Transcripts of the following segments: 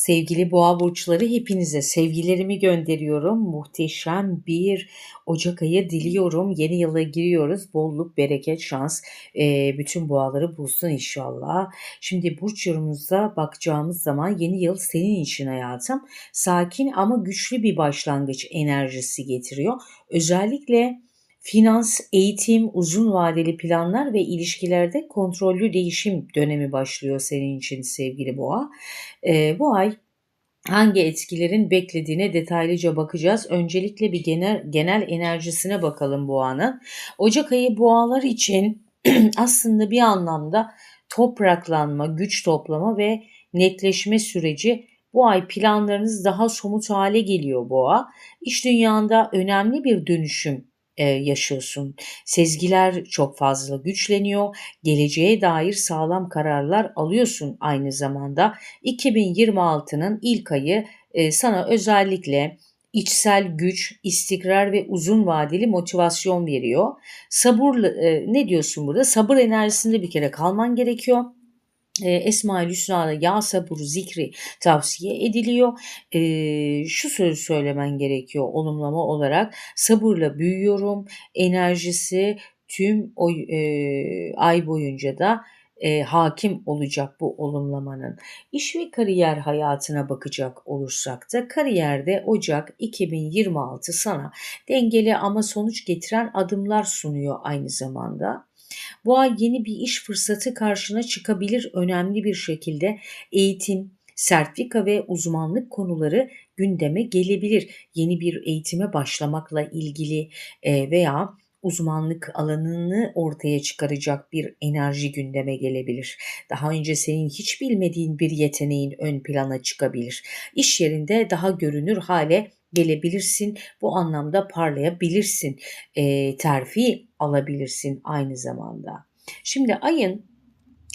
Sevgili boğa burçları hepinize sevgilerimi gönderiyorum. Muhteşem bir Ocak ayı diliyorum. Yeni yıla giriyoruz. Bolluk, bereket, şans e, bütün boğaları bulsun inşallah. Şimdi burç yorumumuza bakacağımız zaman yeni yıl senin için hayatım. Sakin ama güçlü bir başlangıç enerjisi getiriyor. Özellikle Finans, eğitim, uzun vadeli planlar ve ilişkilerde kontrollü değişim dönemi başlıyor senin için sevgili boğa. E, bu ay hangi etkilerin beklediğine detaylıca bakacağız. Öncelikle bir genel genel enerjisine bakalım boğanın. Ocak ayı boğalar için aslında bir anlamda topraklanma, güç toplama ve netleşme süreci bu ay planlarınız daha somut hale geliyor boğa. İş dünyanda önemli bir dönüşüm e, yaşıyorsun. Sezgiler çok fazla güçleniyor. Geleceğe dair sağlam kararlar alıyorsun aynı zamanda. 2026'nın ilk ayı e, sana özellikle içsel güç, istikrar ve uzun vadeli motivasyon veriyor. Sabırlı e, ne diyorsun burada? Sabır enerjisinde bir kere kalman gerekiyor e, Esma-ül Hüsna'da ya sabur zikri tavsiye ediliyor. E, şu sözü söylemen gerekiyor olumlama olarak. Sabırla büyüyorum. Enerjisi tüm o e, ay boyunca da e, hakim olacak bu olumlamanın. İş ve kariyer hayatına bakacak olursak da kariyerde Ocak 2026 sana dengeli ama sonuç getiren adımlar sunuyor aynı zamanda. Bu ay yeni bir iş fırsatı karşına çıkabilir önemli bir şekilde eğitim, sertifika ve uzmanlık konuları gündeme gelebilir. Yeni bir eğitime başlamakla ilgili e, veya uzmanlık alanını ortaya çıkaracak bir enerji gündeme gelebilir. Daha önce senin hiç bilmediğin bir yeteneğin ön plana çıkabilir. İş yerinde daha görünür hale gelebilirsin. Bu anlamda parlayabilirsin. E, terfi alabilirsin aynı zamanda. Şimdi ayın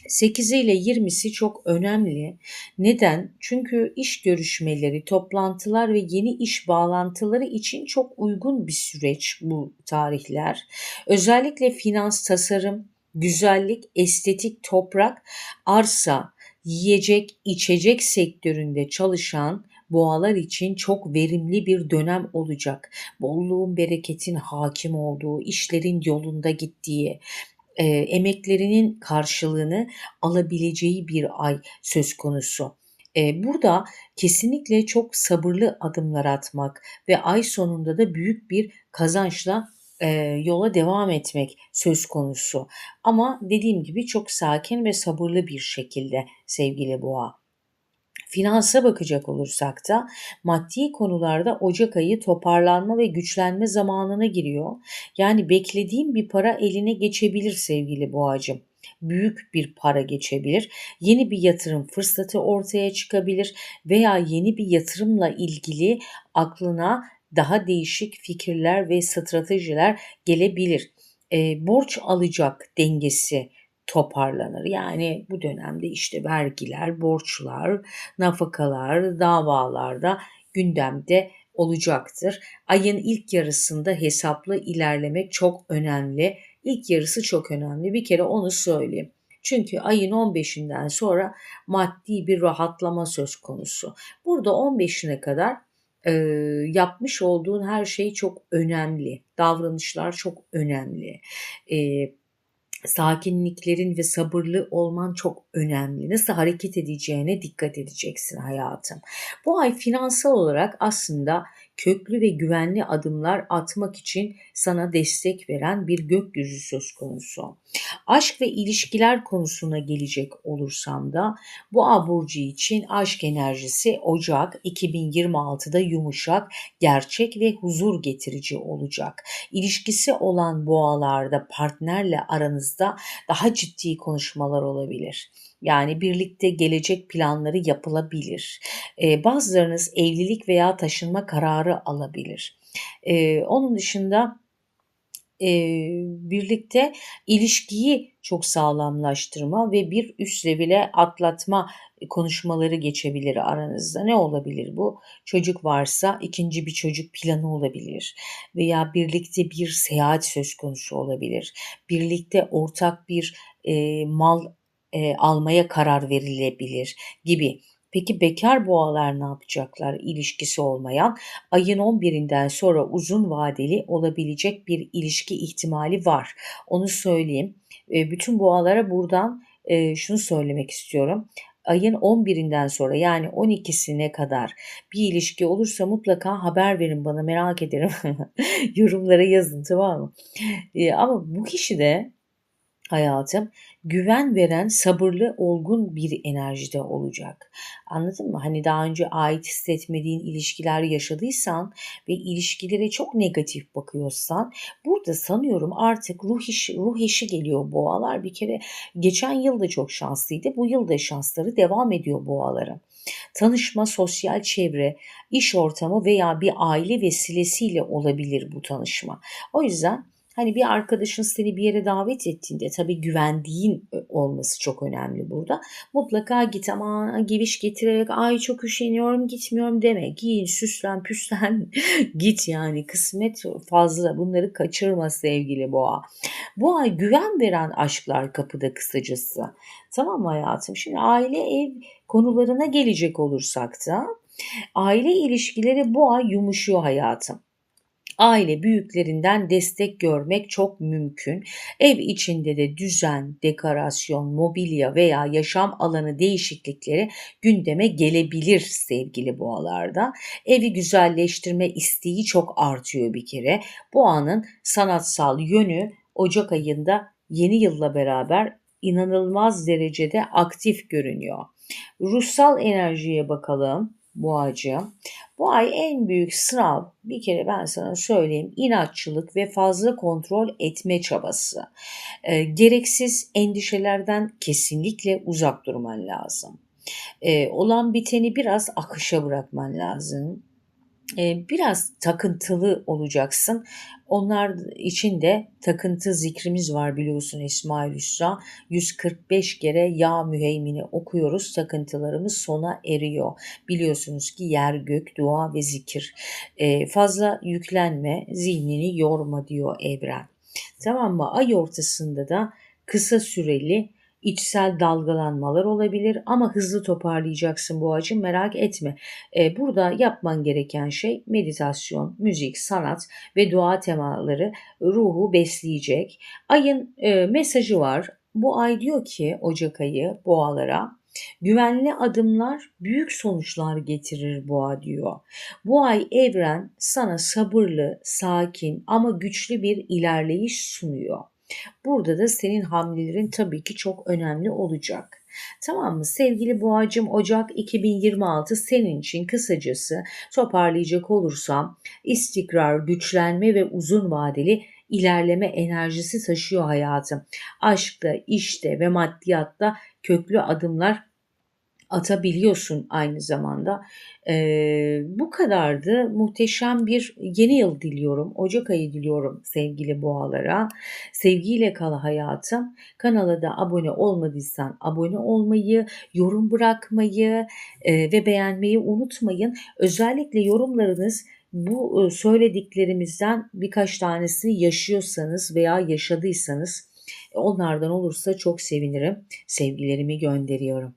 8'i ile 20'si çok önemli. Neden? Çünkü iş görüşmeleri, toplantılar ve yeni iş bağlantıları için çok uygun bir süreç bu tarihler. Özellikle finans, tasarım, güzellik, estetik, toprak, arsa, yiyecek, içecek sektöründe çalışan boğalar için çok verimli bir dönem olacak. Bolluğun, bereketin hakim olduğu, işlerin yolunda gittiği, e, emeklerinin karşılığını alabileceği bir ay söz konusu. E, burada kesinlikle çok sabırlı adımlar atmak ve ay sonunda da büyük bir kazançla e, yola devam etmek söz konusu. Ama dediğim gibi çok sakin ve sabırlı bir şekilde sevgili boğa. Finansa bakacak olursak da maddi konularda Ocak ayı toparlanma ve güçlenme zamanına giriyor. Yani beklediğim bir para eline geçebilir sevgili boğacım büyük bir para geçebilir. Yeni bir yatırım fırsatı ortaya çıkabilir veya yeni bir yatırımla ilgili aklına daha değişik fikirler ve stratejiler gelebilir. E, borç alacak dengesi toparlanır. Yani bu dönemde işte vergiler, borçlar, nafakalar, davalarda gündemde olacaktır. Ayın ilk yarısında hesaplı ilerlemek çok önemli. İlk yarısı çok önemli. Bir kere onu söyleyeyim. Çünkü ayın 15'inden sonra maddi bir rahatlama söz konusu. Burada 15'ine kadar e, yapmış olduğun her şey çok önemli. Davranışlar çok önemli. E, sakinliklerin ve sabırlı olman çok önemli. Nasıl hareket edeceğine dikkat edeceksin hayatım. Bu ay finansal olarak aslında köklü ve güvenli adımlar atmak için sana destek veren bir gökyüzü söz konusu. Aşk ve ilişkiler konusuna gelecek olursam da bu aburcu için aşk enerjisi Ocak 2026'da yumuşak, gerçek ve huzur getirici olacak. İlişkisi olan boğalarda partnerle aranızda daha ciddi konuşmalar olabilir. Yani birlikte gelecek planları yapılabilir. Ee, bazılarınız evlilik veya taşınma kararı alabilir. Ee, onun dışında e, birlikte ilişkiyi çok sağlamlaştırma ve bir üst levele atlatma konuşmaları geçebilir aranızda. Ne olabilir bu? Çocuk varsa ikinci bir çocuk planı olabilir veya birlikte bir seyahat söz konusu olabilir. Birlikte ortak bir e, mal e, almaya karar verilebilir gibi. Peki bekar boğalar ne yapacaklar ilişkisi olmayan? Ayın 11'inden sonra uzun vadeli olabilecek bir ilişki ihtimali var. Onu söyleyeyim. Bütün boğalara buradan, şunu söylemek istiyorum. Ayın 11'inden sonra yani 12'sine kadar bir ilişki olursa mutlaka haber verin bana merak ederim. Yorumlara yazın tamam mı? Eee, ama bu kişi de hayatım güven veren, sabırlı, olgun bir enerjide olacak. Anladın mı? Hani daha önce ait hissetmediğin ilişkiler yaşadıysan ve ilişkilere çok negatif bakıyorsan burada sanıyorum artık ruh işi, ruh eşi geliyor boğalar. Bir kere geçen yıl da çok şanslıydı. Bu yıl da şansları devam ediyor boğaların. Tanışma, sosyal çevre, iş ortamı veya bir aile vesilesiyle olabilir bu tanışma. O yüzden Hani bir arkadaşın seni bir yere davet ettiğinde tabii güvendiğin olması çok önemli burada. Mutlaka git ama geviş getirerek ay çok üşeniyorum gitmiyorum deme. Giyin süslen püslen git yani kısmet fazla bunları kaçırma sevgili boğa. Ay güven veren aşklar kapıda kısacası. Tamam mı hayatım? Şimdi aile ev konularına gelecek olursak da aile ilişkileri ay yumuşuyor hayatım. Aile büyüklerinden destek görmek çok mümkün. Ev içinde de düzen, dekorasyon, mobilya veya yaşam alanı değişiklikleri gündeme gelebilir sevgili boğalarda. Evi güzelleştirme isteği çok artıyor bir kere. Boğanın sanatsal yönü Ocak ayında yeni yılla beraber inanılmaz derecede aktif görünüyor. Ruhsal enerjiye bakalım boğacığım. Bu ay en büyük sınav bir kere ben sana söyleyeyim inatçılık ve fazla kontrol etme çabası. E, gereksiz endişelerden kesinlikle uzak durman lazım. E, olan biteni biraz akışa bırakman lazım biraz takıntılı olacaksın. Onlar için de takıntı zikrimiz var biliyorsun İsmail Hüsra. 145 kere ya müheymini okuyoruz. Takıntılarımız sona eriyor. Biliyorsunuz ki yer gök dua ve zikir. fazla yüklenme zihnini yorma diyor evren. Tamam mı? Ay ortasında da kısa süreli içsel dalgalanmalar olabilir ama hızlı toparlayacaksın bu acı merak etme. Ee, burada yapman gereken şey meditasyon, müzik, sanat ve dua temaları ruhu besleyecek. Ayın e, mesajı var. Bu ay diyor ki Ocak ayı boğalara Güvenli adımlar büyük sonuçlar getirir boğa diyor. Bu ay evren sana sabırlı, sakin ama güçlü bir ilerleyiş sunuyor. Burada da senin hamlelerin tabii ki çok önemli olacak. Tamam mı? Sevgili Boğacım Ocak 2026 senin için kısacası toparlayacak olursam istikrar, güçlenme ve uzun vadeli ilerleme enerjisi taşıyor hayatım. Aşkta, işte ve maddiyatta köklü adımlar atabiliyorsun aynı zamanda. Ee, bu kadardı. Muhteşem bir yeni yıl diliyorum. Ocak ayı diliyorum sevgili boğalara. Sevgiyle kal hayatım. Kanala da abone olmadıysan abone olmayı, yorum bırakmayı e, ve beğenmeyi unutmayın. Özellikle yorumlarınız bu söylediklerimizden birkaç tanesini yaşıyorsanız veya yaşadıysanız onlardan olursa çok sevinirim. Sevgilerimi gönderiyorum.